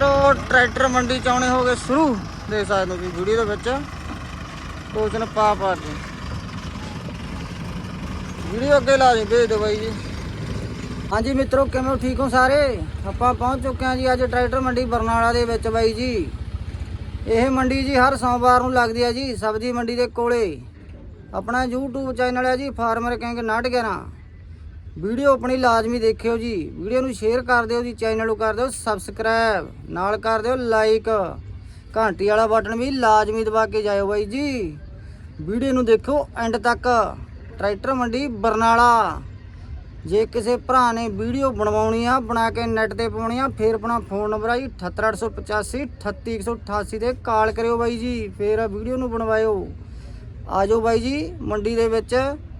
ਤੋ ਟਰੈਕਟਰ ਮੰਡੀ ਚ ਆਉਣੇ ਹੋ ਗਏ ਸ਼ੁਰੂ। ਦੇ ਸਕਦੇ ਹੋ ਜੀ ਵੀਡੀਓ ਦੇ ਵਿੱਚ। ਟੋਚਨ ਪਾ ਪਾ ਕੇ। ਵੀਡੀਓ ਅੱਗੇ ਲਾ ਦੇ ਭੇਜ ਦਿਓ ਬਾਈ ਜੀ। ਹਾਂਜੀ ਮਿੱਤਰੋ, ਕਿਵੇਂ ਠੀਕ ਹੋ ਸਾਰੇ? ਆਪਾਂ ਪਹੁੰਚ ਚੁੱਕੇ ਹਾਂ ਜੀ ਅੱਜ ਟਰੈਕਟਰ ਮੰਡੀ ਬਰਨਾਲਾ ਦੇ ਵਿੱਚ ਬਾਈ ਜੀ। ਇਹ ਮੰਡੀ ਜੀ ਹਰ ਸੋਮਵਾਰ ਨੂੰ ਲੱਗਦੀ ਹੈ ਜੀ, ਸਬਜ਼ੀ ਮੰਡੀ ਦੇ ਕੋਲੇ। ਆਪਣਾ YouTube ਚੈਨਲ ਹੈ ਜੀ ਫਾਰਮਰ ਕਿੰਗ 911 ਵੀਡੀਓ ਆਪਣੀ ਲਾਜ਼ਮੀ ਦੇਖਿਓ ਜੀ। ਵੀਡੀਓ ਨੂੰ ਸ਼ੇਅਰ ਕਰ ਦਿਓ ਜੀ ਚੈਨਲ ਨੂੰ ਕਰ ਦਿਓ ਸਬਸਕ੍ਰਾਈਬ ਨਾਲ ਕਰ ਦਿਓ ਲਾਈਕ ਘੰਟੀ ਵਾਲਾ ਬਟਨ ਵੀ ਲਾਜ਼ਮੀ ਦਬਾ ਕੇ ਜਾਇਓ ਬਾਈ ਜੀ। ਵੀਡੀਓ ਨੂੰ ਦੇਖੋ ਐਂਡ ਤੱਕ। ਟਰੈਕਟਰ ਮੰਡੀ ਬਰਨਾਲਾ। ਜੇ ਕਿਸੇ ਭਰਾ ਨੇ ਵੀਡੀਓ ਬਣਵਾਉਣੀ ਆ, ਬਣਾ ਕੇ ਨੈਟ ਤੇ ਪਾਉਣੀ ਆ, ਫੇਰ ਆਪਣਾ ਫੋਨ ਨੰਬਰ ਆ ਜੀ 78885 38188 ਤੇ ਕਾਲ ਕਰਿਓ ਬਾਈ ਜੀ, ਫੇਰ ਵੀਡੀਓ ਨੂੰ ਬਣਵਾਇਓ। ਆਜੋ ਬਾਈ ਜੀ, ਮੰਡੀ ਦੇ ਵਿੱਚ।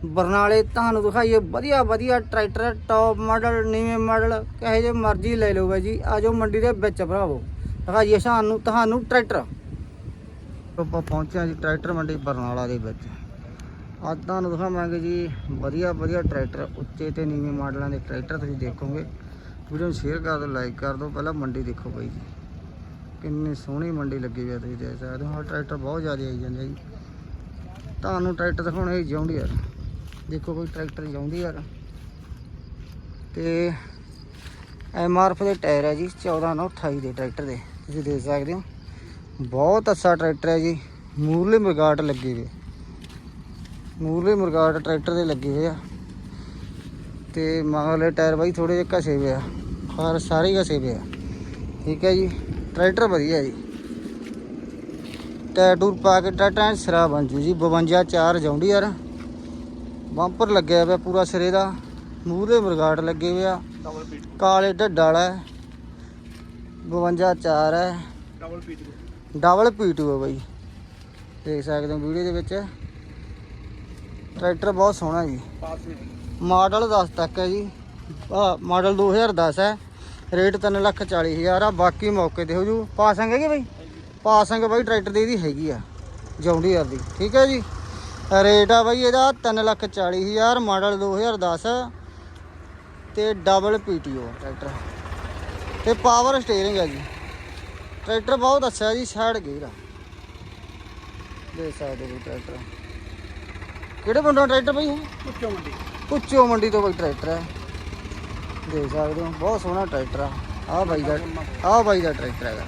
ਬਰਨਾਲੇ ਤੁਹਾਨੂੰ ਦਿਖਾਈਏ, ਵਧੀਆ ਵਧੀਆ ਟਰੈਕਟਰ ਟੌਪ ਮਾਡਲ ਨੀਵੇਂ ਮਾਡਲ ਕਹੇ ਜੇ ਮਰਜ਼ੀ ਲੈ ਲਓ ਬਾਈ ਜੀ ਆਜੋ ਮੰਡੀ ਦੇ ਵਿੱਚ ਭਰਾਵੋ। ਦਿਖਾਈਏ ਸਾਨੂੰ, ਤੁਹਾਨੂੰ ਟਰੈਕਟਰ। ਆਪਾਂ ਪਹੁੰਚਿਆ ਜੀ ਟਰੈਕਟਰ ਮੰਡੀ ਬਰਨਾਲਾ ਦੇ ਵਿੱਚ। ਅੱਜ ਤੁਹਾਨੂੰ ਦਿਖਾਵਾਂਗੇ ਜੀ, ਵਧੀਆ ਵਧੀਆ ਟਰੈਕਟਰ, ਉੱਚੇ ਤੇ ਨੀਵੇਂ ਮਾਡਲਾਂ ਦੇ ਟਰੈਕਟਰ ਤੁਸੀਂ ਦੇਖੋਗੇ। ਵੀਡੀਓ ਨੂੰ ਸ਼ੇਅਰ ਕਰ ਦਿਓ ਲਾਈਕ ਕਰ ਦਿਓ, ਪਹਿਲਾਂ ਮੰਡੀ ਦੇਖੋ ਬਾਈ ਜੀ। ਕਿੰਨੀ ਸੋਹਣੀ ਮੰਡੀ ਲੱਗੀ ਹੋਈ ਹੈ ਤੁਸੀਂ ਦੇਖ ਸਕਦੇ ਹੋ, ਆਹ ਟਰੈਕਟਰ ਬਹੁਤ ਜ਼ਿਆਦਾ ਆਈ ਜਾਂਦੇ ਆ ਜੀ। ਤੁਹਾਨੂੰ ਟਰੈਕਟਰ ਦਿਖਾਉਣੇ ਜਾਉਂਦੀ ਯਾਰ ਦੇਖੋ ਕੋਈ ਟਰੈਕਟਰ ਜਾਉਂਦੀ ਯਾਰ ਤੇ। ਐਮਆਰਐਫ ਦੇ ਟਾਇਰ ਹੈ ਜੀ 14 ਨਾਲ 28 ਦੇ ਟਰੈਕਟਰ ਦੇ। ਤੁਸੀਂ ਦੇਖ ਸਕਦੇ ਹੋ, ਬਹੁਤ ਅੱਛਾ ਟਰੈਕਟਰ ਹੈ ਜੀ, ਮੂਰਲੇ ਮਰਗਾਟ ਲੱਗੇ ਹੋਏ ਮੂਰਲੇ ਮਰਗਾਟ ਟਰੈਕਟਰ ਦੇ ਲੱਗੇ ਹੋਏ ਆ। ਤੇ ਮਗਰਲੇ ਟਾਇਰ ਬਾਈ ਥੋੜੇ ਜਿਹੇ ਘਸੇ ਹੋਏ ਆ ਖਾਰ ਸਾਰੇ ਘਸੇ ਹੋਏ ਆ। ਠੀਕ ਹੈ ਜੀ, ਟਰੈਕਟਰ ਵਧੀਆ ਜੀ। ਟਾਇਰ ਟੂਰ ਪਾ ਕੇ ਟਾਟਾ ਐਨ ਸਿਰਾ ਬਣ ਜੂ ਜੀ 52 4 ਜਾਉਂਦੀ ਯਾਰ। ਬੰਪਰ ਲੱਗਿਆ ਪਿਆ ਪੂਰਾ ਸਿਰੇ ਦਾ। ਮੂਹਰੇ ਮਰਗਾਟ ਲੱਗੇ ਹੋਏ ਆ। ਡਬਲ ਪੀਟ ਕਾਲੇ ਢੱਡ ਵਾਲਾ ਹੈ। 52 4 ਹੈ। ਡਬਲ ਪੀਟ ਡਬਲ ਪੀਟੂ ਹੈ ਬਾਈ। ਦੇਖ ਸਕਦੇ ਹੋ ਵੀਡੀਓ ਦੇ ਵਿੱਚ। ਟਰੈਕਟਰ ਬਹੁਤ ਸੋਹਣਾ ਜੀ। ਮਾਡਲ 10 ਤੱਕ ਹੈ ਜੀ। ਆ ਮਾਡਲ 2010 ਹੈ। ਰੇਟ 3 ਲੱਖ 40 ਹਜ਼ਾਰ ਆ। ਬਾਕੀ ਮੌਕੇ ਤੇ ਹੋ ਜੂ। ਪਾਸਿੰਗ ਹੈਗੀ ਬਾਈ? ਪਾਸਿੰਗ ਬਾਈ ਟਰੈਕਟਰ ਦੀ ਇਹਦੀ ਹੈਗੀ ਆ। ਜੌਂਡੀ ਯਾਰ ਦੀ ਠੀਕ ਹੈ ਜੀ? ਰੇਟ ਆ ਬਾਈ ਇਹਦਾ 3 ਲੱਖ 40 ਹਜ਼ਾਰ ਮਾਡਲ 2010 ਤੇ ਡਬਲ ਪੀਟੀਓ ਟਰੈਕਟਰ। ਤੇ ਪਾਵਰ ਸਟੀਅਰਿੰਗ ਹੈ ਜੀ। ਟਰੈਕਟਰ ਬਹੁਤ ਅੱਛਾ ਜੀ ਸਾਈਡ ਗੇਅਰ ਆ। ਦੇਖ ਸਕਦੇ ਹੋ ਟਰੈਕਟਰ। ਕਿਹੜੇ ਪਿੰਡੋਂ ਟਰੈਕਟਰ ਬਾਈ ਉੱਚੋ ਮੰਡੀ। ਉੱਚੋ ਮੰਡੀ ਤੋਂ ਬਈ ਟਰੈਕਟਰ ਹੈ ਦੇਖ ਸਕਦੇ ਹੋ ਬਹੁਤ ਸੋਹਣਾ ਟਰੈਕਟਰ ਆ। ਆਹ ਬਾਈ ਦਾ ਆਹ ਬਾਈ ਦਾ ਟਰੈਕਟਰ ਹੈਗਾ।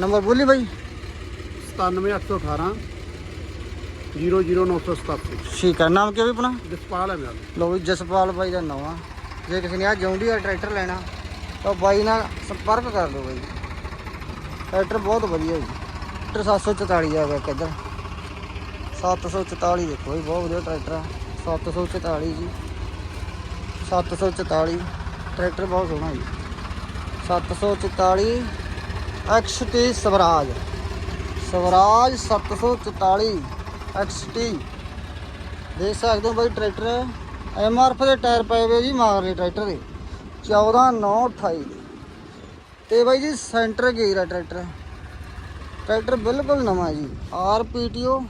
ਨੰਬਰ ਬੋਲੀ ਬਾਈ। 97818 00987 ਠੀਕ ਹੈ ਨਾਮ ਕੀ ਵੀ ਆਪਣਾ? ਜਸਪਾਲ ਹੈ ਮੇਰਾ। ਲੋ ਵੀ ਜਸਪਾਲ ਬਾਈ ਦਾ ਨਾਮ ਆ। ਜੇ ਕਿਸੇ ਨੇ ਆ ਜੌਂਡੀ ਦਾ ਟਰੈਕਟਰ ਲੈਣਾ ਤਾਂ ਬਾਈ ਨਾਲ ਸੰਪਰਕ ਕਰ ਲਓ ਬਾਈ। ਟਰੈਕਟਰ ਬਹੁਤ ਵਧੀਆ ਜੀ। ਟਰੈਕਟਰ 744 ਆ ਗਿਆ ਕਿੱਧਰ 744 ਦੇਖੋ ਇਹ ਬਹੁਤ ਵਧੀਆ ਟਰੈਕਟਰ ਆ। 744 ਜੀ। 744 ਟਰੈਕਟਰ ਬਹੁਤ ਸੋਹਣਾ ਜੀ। 744 XT ਸਵਰਾਜ। ਸਵਰਾਜ 744 XT ਦੇਖ ਸਕਦੇ ਹੋ ਬਾਈ ਟਰੈਕਟਰ। ਐਮਆਰਐਫ ਦੇ ਟਾਇਰ ਪਏ ਹੋਏ ਜੀ ਮਾਰਲੇ ਟਰੈਕਟਰ ਦੇ। 14 9 28 ਦੇ ਤੇ ਬਾਈ ਜੀ ਸੈਂਟਰ ਗੇਅਰ ਆ ਟਰੈਕਟਰ। ਟਰੈਕਟਰ ਬਿਲਕੁਲ ਨਵਾਂ ਜੀ। ਆਰਪੀਟੀਓ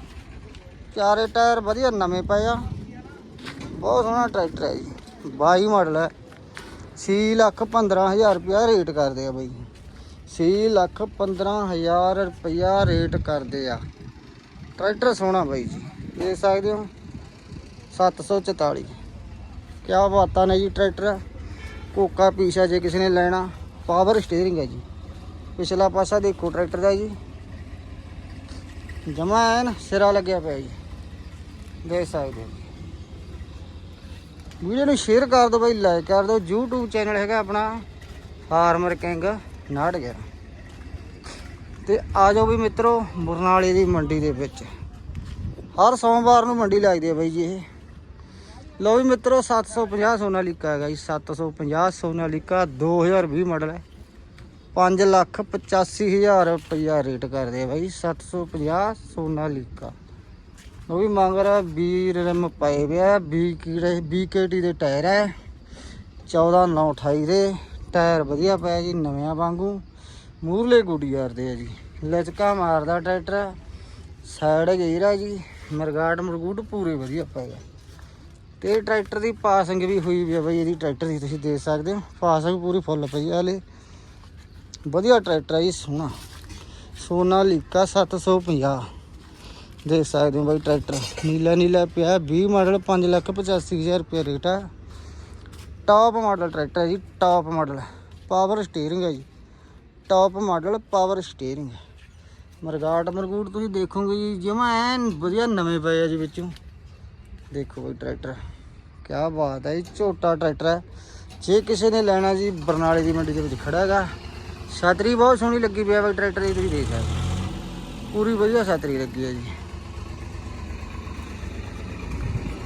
ਚਾਰੇ ਟਾਇਰ ਵਧੀਆ ਨਵੇਂ ਪਏ ਆ। ਬਹੁਤ ਸੋਹਣਾ ਟਰੈਕਟਰ ਹੈ ਜੀ। 22 ਮਾਡਲ ਹੈ 6 ਲੱਖ 15000 ਰੁਪਇਆ ਰੇਟ ਕਰਦੇ ਆ ਬਾਈ। 6 ਲੱਖ 15000 ਰੁਪਇਆ ਰੇਟ ਕਰਦੇ ਆ। ਟਰੈਕਟਰ ਸੋਹਣਾ ਬਾਈ ਜੀ। ਦੇਖ ਸਕਦੇ ਹੋ? 744 ਕਿਆ ਬਾਤਾਂ ਨੇ ਜੀ ਟਰੈਕਟਰ। ਕੋਕਾ ਪੀਸ਼ਾ ਜੇ ਕਿਸੇ ਨੇ ਲੈਣਾ, ਪਾਵਰ ਸਟੀਅਰਿੰਗ ਹੈ ਜੀ। ਪਿਛਲਾ ਪਾਸਾ ਦੇਖੋ ਟਰੈਕਟਰ ਦਾ ਜੀ। ਜਮਾ ਐਨ ਸਿਰਾ ਲੱਗਿਆ ਪਿਆ ਜੀ। ਦੇਖ ਸਕਦੇ ਹੋ? ਵੀਡੀਓ ਨੂੰ ਸ਼ੇਅਰ ਕਰ ਦਿਓ ਬਾਈ ਲਾਈਕ ਕਰ ਦਿਓ। YouTube ਚੈਨਲ ਹੈਗਾ ਆਪਣਾ ਫਾਰਮਰ ਕਿੰਗ 911 ਤੇ ਆ ਜਾਓ ਵੀ ਮਿੱਤਰੋ ਬਰਨਾਲੇ ਦੀ ਮੰਡੀ ਦੇ ਵਿੱਚ। ਹਰ ਸੋਮਵਾਰ ਨੂੰ ਮੰਡੀ ਲੱਗਦੀ ਹੈ ਬਾਈ ਜੀ ਇਹ। ਲਓ ਵੀ ਮਿੱਤਰੋ 750 ਸੋਨਾਲੀਕਾ ਹੈਗਾ ਜੀ 750 ਸੋਨਾਲੀਕਾ 2020 ਮਾਡਲ ਹੈ। 5 ਲੱਖ 85 ਹਜ਼ਾਰ ਰੁਪਇਆ ਰੇਟ ਕਰਦੇ ਆ ਬਾਈ 750 ਸੋਨਾਲੀਕਾ। ਉਹ ਵੀ ਮੰਗ ਰਿਹਾ ਵੀਰ ਰਿਮ ਪਏ ਵਿਆ ਬੀ ਕੀੜੇ ਬੀਕੇਟੀ ਦੇ ਟਾਇਰ ਹੈ। 14 9 28 ਦੇ, ਟਾਇਰ ਵਧੀਆ ਪਿਆ ਜੀ ਨਵਿਆਂ ਵਾਂਗੂ। ਮੂਰਲੇ ਗੋਡੀ ਕਰਦੇ ਆ ਜੀ। ਲਚਕਾ ਮਾਰਦਾ ਟਰੈਕਟਰ ਸਾਈਡ ਗੇਅਰ ਜੀ। ਮਰਗਾਟ ਮਰਗੂਟ ਪੂਰੇ ਵਧੀਆ ਪਏਗਾ ਤੇ ਟਰੈਕਟਰ ਦੀ ਪਾਸਿੰਗ ਵੀ ਹੋਈ ਵੀ ਆ ਬਈ, ਇਹਦੀ ਟਰੈਕਟਰ ਦੀ ਤੁਸੀਂ ਦੇਖ ਸਕਦੇ ਹੋ। ਪਾਸਿੰਗ ਪੂਰੀ ਫੁੱਲ ਪਈ ਆ ਹਲੇ। ਵਧੀਆ ਟਰੈਕਟਰ ਆ ਜੀ, ਸੋਹਣਾ। ਸੋਨਾ ਸੋਨਾਲੀਕਾ 750 ਦੇਖ ਸਕਦੇ ਹੋ ਬਾਈ ਟਰੈਕਟਰ। ਨੀਲਾ ਨੀਲਾ ਪਿਆ 20 ਮਾਡਲ 585000 ਰੁਪਏ ਰੇਟ ਆ। ਟਾਪ ਮਾਡਲ ਟਰੈਕਟਰ ਹੈ ਜੀ ਟਾਪ ਮਾਡਲ ਪਾਵਰ ਸਟੀਅਰਿੰਗ ਹੈ ਜੀ। ਟਾਪ ਮਾਡਲ ਪਾਵਰ ਸਟੀਅਰਿੰਗ ਮਰਗਾਟ ਮਰਗੂਟ ਤੁਸੀਂ ਦੇਖੋਗੇ ਜੀ, ਜਮਾ ਐਨ ਵਧੀਆ ਨਵੇਂ ਪਏ ਆ ਜੀ ਵਿੱਚੋਂ। ਦੇਖੋ ਬਈ ਟਰੈਕਟਰ, ਕਿਆ ਬਾਤ ਹੈ ਜੀ ਝੋਟਾ ਟਰੈਕਟਰ ਹੈ। ਜੇ ਕਿਸੇ ਨੇ ਲੈਣਾ ਜੀ, ਬਰਨਾਲੇ ਦੀ ਮੰਡੀ ਦੇ ਵਿੱਚ ਖੜਾ ਹੈਗਾ। ਛਤਰੀ ਬਹੁਤ ਸੋਹਣੀ ਲੱਗੀ ਪਿਆ ਬਈ ਟਰੈਕਟਰ ਦੀ, ਤੁਸੀਂ ਦੇਖ ਸਕਦੇ ਹੋ। ਪੂਰੀ ਵਧੀਆ ਛਤਰੀ ਲੱਗੀ ਹੈ ਜੀ।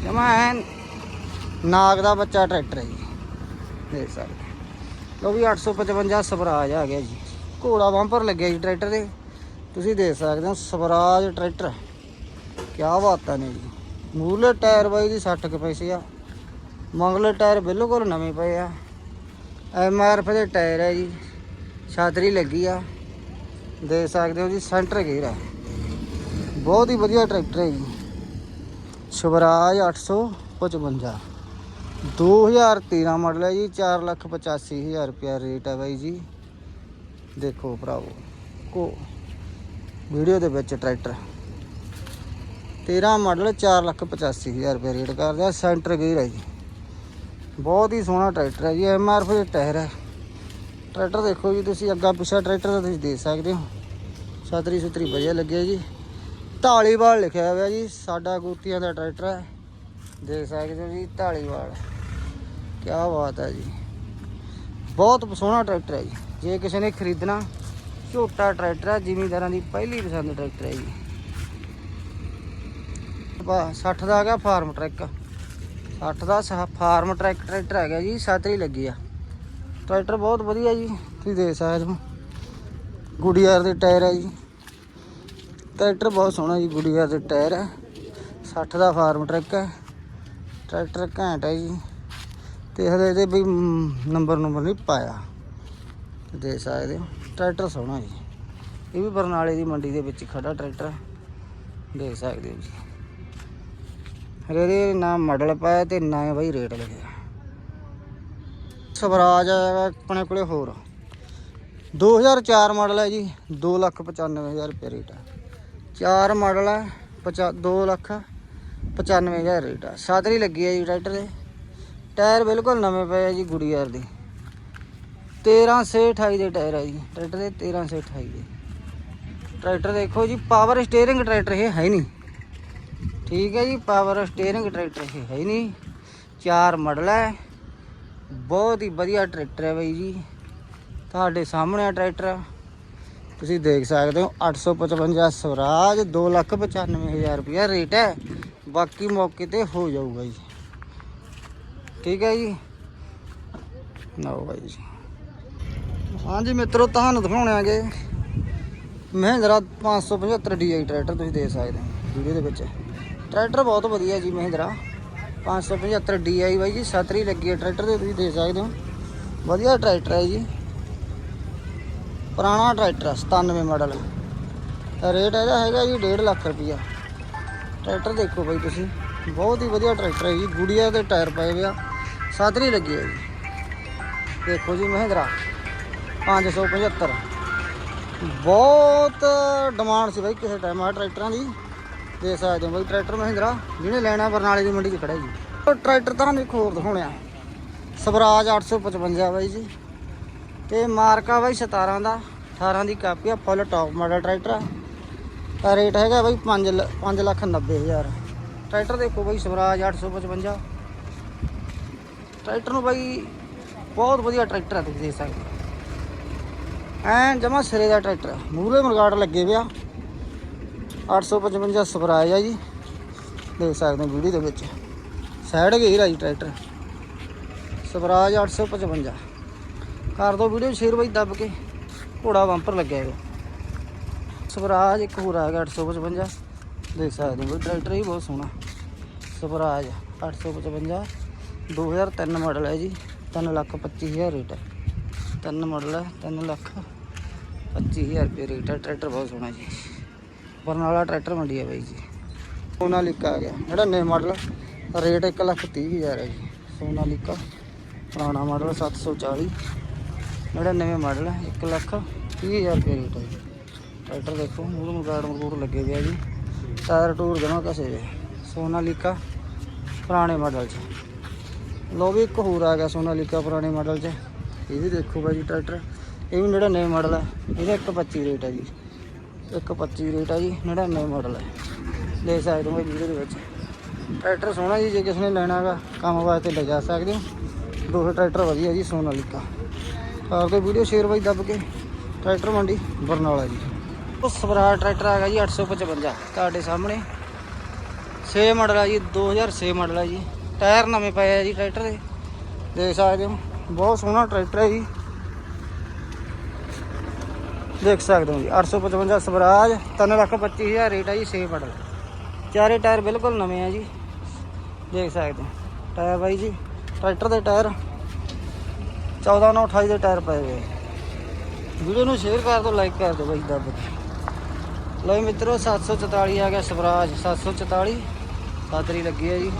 ਜਮਾ ਐਨ ਨਾਗ ਦਾ ਬੱਚਾ ਟਰੈਕਟਰ ਹੈ ਜੀ। ਦੇਖ ਸਕਦੇ ਹੋ। ਲਓ ਵੀ 855 ਸਵਰਾਜ ਆ ਗਿਆ ਜੀ। ਘੋੜਾ ਬੰਪਰ ਲੱਗਿਆ ਜੀ ਟਰੈਕਟਰ ਦੇ। ਤੁਸੀਂ ਦੇਖ ਸਕਦੇ ਹੋ ਸਵਰਾਜ ਟਰੈਕਟਰ। ਕਿਆ ਬਾਤਾਂ ਨੇ ਜੀ ਮੂਰਲੇ ਟਾਇਰ ਬਾਈ ਦੀ 60 ਕੁ ਪੈਸੇ ਆ। ਮਗਲੇ ਟਾਇਰ ਬਿਲਕੁਲ ਨਵੇਂ ਪਏ ਆ। ਐਮ ਆਰ ਐਫ ਦੇ ਟਾਇਰ ਹੈ ਜੀ। ਛਾਤਰੀ ਲੱਗੀ ਆ। ਦੇਖ ਸਕਦੇ ਹੋ ਜੀ ਸੈਂਟਰ ਗੇਅਰ ਹੈ ਬਹੁਤ ਹੀ ਵਧੀਆ ਟਰੈਕਟਰ ਹੈ ਜੀ। ਸ਼ਵਰਾਜ 855 2013 ਮਾਡਲ ਹੈ ਜੀ। 485000 ਰੁਪਿਆ ਰੇਟ ਹੈ ਬਾਈ ਜੀ। ਦੇਖੋ ਭਰਾਵੋ, ਕੋ ਵੀਡੀਓ ਦੇ ਵਿੱਚ ਟਰੈਕਟਰ। 13 ਮਾਡਲ 485000 ਰੁਪਏ ਰੇਟ ਕਰਦੇ ਆ ਸੈਂਟਰ ਗੇਅਰ ਹੈ ਜੀ। ਬਹੁਤ ਹੀ ਸੋਹਣਾ ਟਰੈਕਟਰ ਹੈ ਜੀ, ਐਮ ਆਰ ਐਫ ਟਾਇਰ ਹੈ। ਟਰੈਕਟਰ ਦੇਖੋ ਜੀ, ਤੁਸੀਂ ਅੱਗਾ ਪਿੱਛਾ ਟਰੈਕਟਰ ਦਾ ਤੁਸੀਂ ਦੇਖ ਸਕਦੇ ਹੋ। ਛਤਰੀ ਸੁਤਰੀ ਵਧੀਆ ਲੱਗਿਆ ਜੀ। ਢਾਲੀਵਾਲ ਲਿਖਿਆ ਹੋਇਆ ਜੀ, ਸਾਡਾ ਗੂਤੀਆਂ ਦਾ ਟਰੈਕਟਰ ਹੈ। ਦੇਖ ਸਕਦੇ ਹੋ ਜੀ ਢਾਲੀਵਾਲ ਕੀ ਬਾਤ ਹੈ ਜੀ। ਬਹੁਤ ਸੋਹਣਾ ਟਰੈਕਟਰ ਹੈ ਜੀ। ਜੇ ਕਿਸੇ ਨੇ ਖਰੀਦਣਾ, ਝੋਟਾ, ਟਰੈਕਟਰ ਹੈ ਜ਼ਿਮੀਂਦਾਰਾਂ ਦੀ ਪਹਿਲੀ ਪਸੰਦ ਟਰੈਕਟਰ ਹੈ ਜੀ। ਬਾ 60 ਦਾ ਹੈਗਾ ਫਾਰਮ ਟਰੈਕ। 60 ਦਾ ਸ- ਫਾਰਮ ਟਰੈਕ ਟਰੈਕਟਰ ਹੈਗਾ ਜੀ ਛਤਰੀ ਲੱਗੀ ਆ। ਟਰੈਕਟਰ ਬਹੁਤ ਵਧੀਆ ਜੀ, ਤੁਸੀਂ ਦੇਖ ਸਕਦੇ ਹੋ। ਗੁਡੀਆਰ ਦੇ ਟਾਇਰ ਹੈ ਜੀ। ਟਰੈਕਟਰ ਬਹੁਤ ਸੋਹਣਾ ਜੀ ਗੁੜੀਆਰ ਦੇ ਟਾਇਰ ਹੈ 60 ਦਾ ਫਾਰਮ ਟਰੈਕ ਹੈ ਟਰੈਕਟਰ ਘੈਂਟ ਹੈ ਜੀ। ਤੇ ਹਲੇ ਇਹਦੇ ਵੀ ਨੰਬਰ ਨੰਬਰ ਨਹੀਂ ਪਾਇਆ। ਦੇ ਸਕਦੇ ਹੋ। ਟਰੈਕਟਰ ਸੋਹਣਾ ਜੀ। ਇਹ ਵੀ ਬਰਨਾਲੇ ਦੀ ਮੰਡੀ ਦੇ ਵਿੱਚ ਖੜਾ ਟਰੈਕਟਰ ਦੇਖ ਸਕਦੇ ਹੋ ਜੀ। ਹਲੇ ਇਹਦੇ ਨਾ ਮਾਡਲ ਪਾਇਆ ਤੇ ਨਾ ਹੀ ਬਾਈ ਰੇਟ ਲਿਖਿਆ ਸਵਰਾਜ ਆਇਆ ਆਪਣੇ ਕੋਲੇ ਹੋਰ। 2004 ਮਾਡਲ ਹੈ ਜੀ। 295000 ਰੁਪਏ ਰੇਟ ਹੈ ਚਾਰ ਮਾਡਲ ਹੈ 2 ਲੱਖ 95000 ਰੇਟ ਹੈ ਸਾਤਰੀ ਲੱਗੀ ਹੈ ਜੀ ਟਰੈਕਟਰ ਦੇ। ਟਾਇਰ ਬਿਲਕੁਲ ਨਵੇਂ ਪਏ ਆ ਜੀ ਗੁੜੀਆਰ ਦੇ। 13 ਸੇ 28 ਦੇ ਟਾਇਰ ਹੈ ਜੀ। ਟਰੈਕਟਰ ਦੇ 13 ਸੇ 28 ਦੇ। ਟਰੈਕਟਰ ਦੇਖੋ ਜੀ ਪਾਵਰ ਸਟੀਅਰਿੰਗ ਟਰੈਕਟਰ ਇਹ ਹੈ ਨਹੀਂ। ਠੀਕ ਹੈ ਜੀ ਪਾਵਰ ਸਟੀਅਰਿੰਗ ਟਰੈਕਟਰ ਇਹ ਹੈ ਨਹੀਂ। ਚਾਰ ਮਾਡਲ ਹੈ। ਬਹੁਤ ਹੀ ਵਧੀਆ ਟਰੈਕਟਰ ਹੈ ਬਾਈ ਜੀ। ਤੁਹਾਡੇ ਸਾਹਮਣੇ ਆ ਟਰੈਕਟਰ। ਤੁਸੀਂ ਦੇਖ ਸਕਦੇ ਹੋ 855 ਸਵਰਾਜ 295000 ਰੁਪਇਆ ਰੇਟ ਹੈ। ਬਾਕੀ ਮੌਕੇ ਤੇ ਹੋ ਜਾਊਗਾ ਜੀ। ਠੀਕ ਹੈ ਜੀ। ਨਾ ਬਾਈ ਜੀ। ਹਾਂਜੀ ਮਿੱਤਰੋ, ਤੁਹਾਨੂੰ ਦਿਖਾਉਣਾਂਗੇ ਮਹਿੰਦਰਾ 575 DI ਟਰੈਕਟਰ ਤੁਸੀਂ ਦੇਖ ਸਕਦੇ ਹੋ ਵੀਡੀਓ ਦੇ ਵਿੱਚ। ਟਰੈਕਟਰ ਬਹੁਤ ਵਧੀਆ ਜੀ ਮਹਿੰਦਰਾ। 575 DI ਬਾਈ ਜੀ, ਛਤਰੀ ਲੱਗੀ ਹੈ ਟਰੈਕਟਰ 'ਤੇ, ਤੁਸੀਂ ਦੇਖ ਸਕਦੇ ਹੋ। ਵਧੀਆ ਟਰੈਕਟਰ ਹੈ ਜੀ। ਪੁਰਾਣਾ ਟਰੈਕਟਰ ਹੈ 97 ਮਾਡਲ। ਰੇਟ ਇਹਦਾ ਹੈਗਾ ਜੀ 1.5 ਲੱਖ ਰੁਪਈਆ। ਟਰੈਕਟਰ ਦੇਖੋ ਬਾਈ ਤੁਸੀਂ, ਬਹੁਤ ਹੀ ਵਧੀਆ ਟਰੈਕਟਰ ਹੈ ਜੀ। ਗੁੜੀਆ ਦੇ ਟਾਇਰ ਪਏ ਹੋਏ ਆ। ਸਾਦਰੀ ਲੱਗੀ ਹੈ ਜੀ। ਦੇਖੋ ਜੀ ਮਹਿੰਦਰਾ। 575 ਬਹੁਤ ਡਿਮਾਂਡ ਸੀ ਬਾਈ ਕਿਸੇ ਟਾਈਮ ਆ ਟਰੈਕਟਰਾਂ ਦੀ। ਦੇ ਸਕਦੇ ਹੋ ਬਾਈ ਟਰੈਕਟਰ ਮਹਿੰਦਰਾ, ਜਿਹਨੇ ਲੈਣਾ ਬਰਨਾਲੇ ਦੀ ਮੰਡੀ 'ਚ ਖੜਾ ਜੀ। ਉਹ ਟਰੈਕਟਰ ਤੁਹਾਨੂੰ ਇੱਕ ਹੋਰ ਦਿਖਾਉਣਿਆ। ਸਵਰਾਜ 855 ਬਾਈ ਜੀ। ਤੇ ਮਾਰਕਾ ਬਾਈ 17 ਦਾ 18 ਦੀ ਕਾਪੀ ਆ ਫੁੱਲ ਟੌਪ ਮਾਡਲ ਟਰੈਕਟਰ ਆ। ਤਾਂ ਰੇਟ ਹੈਗਾ ਬਾਈ 5 5 ਲੱਖ 90 ਹਜ਼ਾਰ। ਟਰੈਕਟਰ ਦੇਖੋ ਬਾਈ ਸਵਰਾਜ 855 ਟਰੈਕਟਰ ਨੂੰ ਬਾਈ ਬਹੁਤ ਵਧੀਆ ਟਰੈਕਟਰ ਆ ਤੁਸੀਂ ਦੇਖ ਸਕਦੇ ਹੋ। ਜਮਾ ਸਿਰੇ ਦਾ ਟਰੈਕਟਰ ਮੂਰੇ ਮਰਗਾੜ ਲੱਗੇ ਪਿਆ। 855 ਸਵਰਾਜ ਆ ਜੀ। ਦੇਖ ਸਕਦੇ ਹੋ ਵੀਡੀਓ ਦੇ ਵਿੱਚ। ਸਾਈਡ ਗੇਰ ਆ ਜੀ ਟਰੈਕਟਰ ਸਵਰਾਜ 855 ਕਰ ਦੋ ਵੀਡੀਓ ਸ਼ੇਅਰ ਬਾਈ ਦੱਬ ਕੇ। ਘੋੜਾ ਬੰਪਰ ਲੱਗਿਆ ਹੈਗਾ ਸਵਰਾਜ ਇੱਕ ਹੋਰ ਆ ਗਿਆ 855 ਦੇਖ ਸਕਦੇ ਹੋ, ਟਰੈਕਟਰ ਹੀ ਬਹੁਤ ਸੋਹਣਾ। ਸਵਰਾਜ 855 2003 ਮਾਡਲ ਹੈ ਜੀ। 3 ਲੱਖ 25000 ਰੇਟ ਹੈ। ਤਿੰਨ ਮਾਡਲ ਹੈ 3 ਲੱਖ 25000 ਰੁਪਏ ਰੇਟ ਹੈ ਟਰੈਕਟਰ ਬਹੁਤ ਸੋਹਣਾ ਜੀ। ਬਰਨਾਲਾ ਟਰੈਕਟਰ ਮੰਡੀ ਹੈ ਬਾਈ ਜੀ। ਸੋਨਾਲੀਕਾ ਆ ਗਿਆ, ਜਿਹੜਾ ਨੇ ਮਾਡਲ ਰੇਟ 1 ਲੱਖ 30000 ਹੈ ਜੀ। ਸੋਨਾਲੀਕਾ, ਪੁਰਾਣਾ ਮਾਡਲ 740 99 ਮਾਡਲ ਹੈ 1 ਲੱਖ 30000 ਰੁਪਏ ਰੇਟ ਹੈ ਜੀ। ਟਰੈਕਟਰ ਦੇਖੋ ਮੂਹਰੇ ਮਗਾੜ ਮਕੂੜ ਲੱਗੇ ਗਿਆ ਜੀ। ਟਾਇਰ ਟੂਰ ਜਮਾ ਕਸੇ ਵੇ ਸੋਨਾਲੀਕਾ, ਪੁਰਾਣੇ ਮਾਡਲ 'ਚ। ਲੋ ਵੀ ਇੱਕ ਹੋਰ ਆ ਗਿਆ ਸੋਨਾਲੀਕਾ ਪੁਰਾਣੇ ਮਾਡਲ 'ਚ। ਇਹ ਵੀ ਦੇਖੋ ਬਾਈ ਜੀ ਟਰੈਕਟਰ। ਇਹ ਵੀ 99 ਮਾਡਲ ਹੈ ਇਹਦਾ 125 ਰੇਟ ਹੈ ਜੀ। 125 ਰੇਟ ਹੈ ਜੀ 99 ਮਾਡਲ ਹੈ ਲੈ ਸਕਦੇ ਹੋ ਇਹ ਵੀਡੀਓ ਦੇ ਵਿੱਚ। ਟਰੈਕਟਰ ਸੋਹਣਾ ਜੀ, ਜੇ ਕਿਸੇ ਨੇ ਲੈਣਾ ਹੈਗਾ, ਕੰਮ ਵਾਸਤੇ ਲੈ ਜਾ ਸਕਦੇ ਹੋ। ਦੋਹੇ ਟਰੈਕਟਰ ਵਧੀਆ ਜੀ ਸੋਨਾਲੀਕਾ ਆਪ ਦੇ ਵੀਡੀਓ ਸ਼ੇਅਰ ਬਾਈ ਦੱਬ ਕੇ। ਟਰੈਕਟਰ ਮੰਡੀ, ਬਰਨਾਲਾ ਜੀ। ਉਹ ਸਵਰਾਜ ਟਰੈਕਟਰ ਆ ਗਿਆ ਜੀ 855 ਤੁਹਾਡੇ ਸਾਹਮਣੇ। 6 ਮਾਡਲ ਆ ਜੀ 2006 ਮਾਡਲ ਆ ਜੀ। ਟਾਇਰ ਨਵੇਂ ਪਏ ਆ ਜੀ ਟਰੈਕਟਰ ਦੇ। ਦੇਖ ਸਕਦੇ ਹੋ। ਬਹੁਤ ਸੋਹਣਾ ਟਰੈਕਟਰ ਹੈ ਜੀ। ਦੇਖ ਸਕਦੇ ਹੋ ਜੀ 855 ਸਵਰਾਜ 325000 ਰੇਟ ਹੈ ਜੀ 6 ਮਾਡਲ ਚਾਰੇ ਟਾਇਰ ਬਿਲਕੁਲ ਨਵੇਂ ਆ ਜੀ। ਦੇਖ ਸਕਦੇ ਹੋ, ਟਾਇਰ ਬਾਈ ਜੀ, ਟਰੈਕਟਰ ਦੇ ਟਾਇਰ 14 ਨਾਲ 28 ਦੇ ਟਾਇਰ ਪਏ ਹੋਏ ਵੀਡੀਓ ਨੂੰ ਸ਼ੇਅਰ ਕਰ ਦਿਓ, ਲਾਈਕ ਕਰ ਦਿਓ ਬਾਈ, ਦੱਬ ਕੇ। ਲਓ ਮਿੱਤਰੋ 744 ਆ ਗਿਆ ਸਵਰਾਜ 744 ਸਾਤਰੀ ਲੱਗੀ ਹੈ ਜੀ।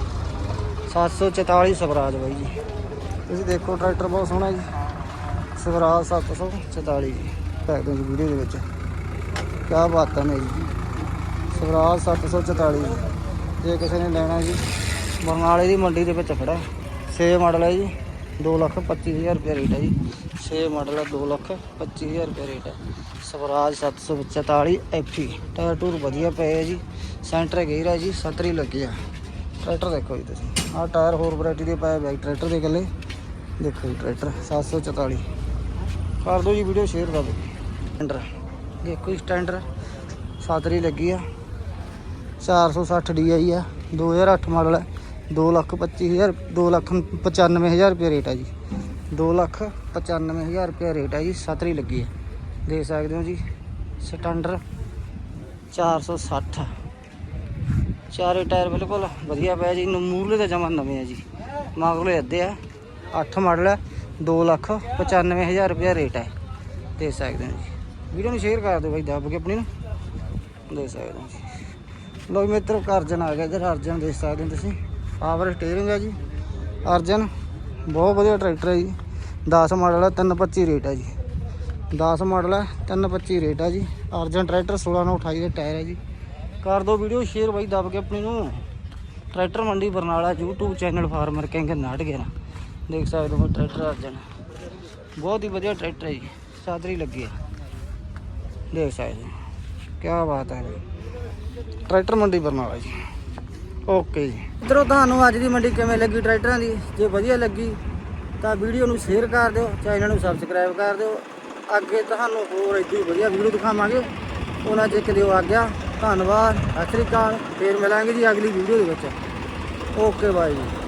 744 ਸਵਰਾਜ ਬਾਈ ਜੀ। ਤੁਸੀਂ ਦੇਖੋ, ਟਰੈਕਟਰ ਬਹੁਤ ਸੋਹਣਾ ਜੀ। ਸਵਰਾਜ 744 ਜੀ ਦੇਖ ਦਿਓ ਜੀ ਵੀਡੀਓ ਦੇ ਵਿੱਚ। ਕੀ ਬਾਤਾਂ ਨੇ ਜੀ। ਸਵਰਾਜ 744 ਜੇ। ਕਿਸੇ ਨੇ ਲੈਣਾ ਜੀ, ਬਰਨਾਲੇ ਦੀ ਮੰਡੀ ਦੇ ਵਿੱਚ ਖੜਾ। 6 ਮਾਡਲ ਹੈ ਜੀ 2 ਲੱਖ 25000 ਰੁਪਏ ਰੇਟ ਹੈ ਜੀ। 6 ਮਾਡਲ ਹੈ 2 ਲੱਖ 25000 ਰੁਪਏ ਰੇਟ ਹੈ। ਸਵਰਾਜ 744 ਐਫੀ ਟਾਇਰ ਟੂਰ ਵਧੀਆ ਪਏ ਹੈ ਜੀ। ਸੈਂਟਰ ਗੇਅਰ ਹੈ ਜੀ ਸਤਰੀ ਲੱਗੇ ਆ। ਟਰੈਕਟਰ ਦੇਖੋ ਜੀ ਤੁਸੀਂ। ਆਹ ਟਾਇਰ ਹੋਰ ਵੈਰਾਈਟੀ ਦੇ ਪਏ ਬੈਕ ਟਰੈਕਟਰ ਦੇ ਇਕੱਲੇ। ਦੇਖੋ ਜੀ, ਟਰੈਕਟਰ 744 ਕਰ ਦਿਓ ਜੀ ਵੀਡੀਓ ਸ਼ੇਅਰ ਕਰ ਦਿਓ। ਸਟੈਂਡਰ, ਦੇਖੋ ਜੀ ਸਟੈਂਡਰ ਸਤਰੀ ਲੱਗੀ ਆ। 460 DI ਆ 2008 ਮਾਡਲ ਹੈ 2 ਲੱਖ 25000 2 ਲੱਖ 95000 ਰੁਪਏ ਰੇਟ ਹੈ ਜੀ। 2 ਲੱਖ 95000 ਰੁਪਏ ਰੇਟ ਹੈ ਜੀ ਸਤਰੀ ਲੱਗੀ ਆ। ਦੇਖ ਸਕਦੇ ਹੋ ਜੀ, ਸਟੈਂਡਰ 460 ਚਾਰੇ ਟਾਇਰ ਬਿਲਕੁਲ ਵਧੀਆ ਪਿਆ ਜੀ, ਨੂੰ ਮੂਰਲੇ ਦਾ ਜਮਾ ਨਵੇਂ ਆ ਜੀ। ਮਗਰਲੇ ਅੱਧੇ ਆ। 8 ਮਾਡਲ ਹੈ 2 ਲੱਖ 95000 ਰੁਪਏ ਰੇਟ ਹੈ। ਦੇ ਸਕਦੇ ਹੋ ਜੀ। ਵੀਡੀਓ ਨੂੰ ਸ਼ੇਅਰ ਕਰ ਦਿਓ ਬਾਈ, ਦੱਬ ਕੇ ਆਪਣੀ ਨੂੰ। ਦੇ ਸਕਦੇ ਹੋ ਜੀ। ਲੋ ਮਿੱਤਰੋ ਅਰਜਨ ਆ ਗਿਆ ਇਧਰ। ਅਰਜਨ ਦੇਖ ਸਕਦੇ ਹੋ ਤੁਸੀਂ। ਪਾਵਰ ਸਟੀਅਰਿੰਗ ਹੈ ਜੀ। ਅਰਜਨ, ਬਹੁਤ ਵਧੀਆ ਟਰੈਕਟਰ ਹੈ ਜੀ। 10 ਮਾਡਲ ਹੈ 325 ਰੇਟ ਹੈ ਜੀ। 10 ਮਾਡਲ ਹੈ 325 ਰੇਟ ਹੈ ਜੀ। ਅਰਜਨ ਟਰੈਕਟਰ 16 ਨਾਲ 28 ਦੇ ਟਾਇਰ ਹੈ ਜੀ। ਕਰ ਦਿਓ ਵੀਡੀਓ ਸ਼ੇਅਰ ਬਾਈ, ਦੱਬ ਕੇ ਆਪਣੀ ਨੂੰ। Tractor Mandi Barnala YouTube channel farmer king ਨਾਟ ਗਿਆ ਦੇਖ ਸਕਦੇ ਹੋ ਟਰੈਕਟਰ ਅਰਜਨ ਬਹੁਤ ਹੀ ਵਧੀਆ ਟਰੈਕਟਰ ਹੈ ਜੀ ਸਾਦਰੀ ਲੱਗੀ ਹੈ। ਦੇਖ ਸਕਦੇ ਹੋ ਕੀ ਬਾਤ ਹੈ ਟਰੈਕਟਰ ਮੰਡੀ ਬਰਨਾਲਾ ਜੀ। ਓਕੇ ਜੀ। ਇਧਰੋਂ ਤੁਹਾਨੂੰ ਅੱਜ ਦੀ ਮੰਡੀ ਕਿਵੇਂ ਲੱਗੀ ਟਰੈਕਟਰਾਂ ਦੀ? ਜੇ ਵਧੀਆ ਲੱਗੀ, ਤਾਂ ਵੀਡੀਓ ਨੂੰ ਸ਼ੇਅਰ ਕਰ ਦਿਓ, ਚੈਨਲ ਨੂੰ ਸਬਸਕ੍ਰਾਈਬ ਕਰ ਦਿਓ। ਅੱਗੇ ਤੁਹਾਨੂੰ ਹੋਰ ਇੱਦੀ ਵਧੀਆ ਵੀਡੀਓ ਦਿਖਾਵਾਂਗੇ। ਉਹਨਾਂ ਚ ਇੱਕ ਦਿਓ ਗਿਆ ਧੰਨਵਾਦ। ਸਤਿ ਸ੍ਰੀ ਅਕਾਲ। ਫੇਰ ਮਿਲਾਂਗੇ ਜੀ ਅਗਲੀ ਵੀਡੀਓ ਦੇ ਵਿੱਚ। ਓਕੇ ਬਾਈ ਜੀ।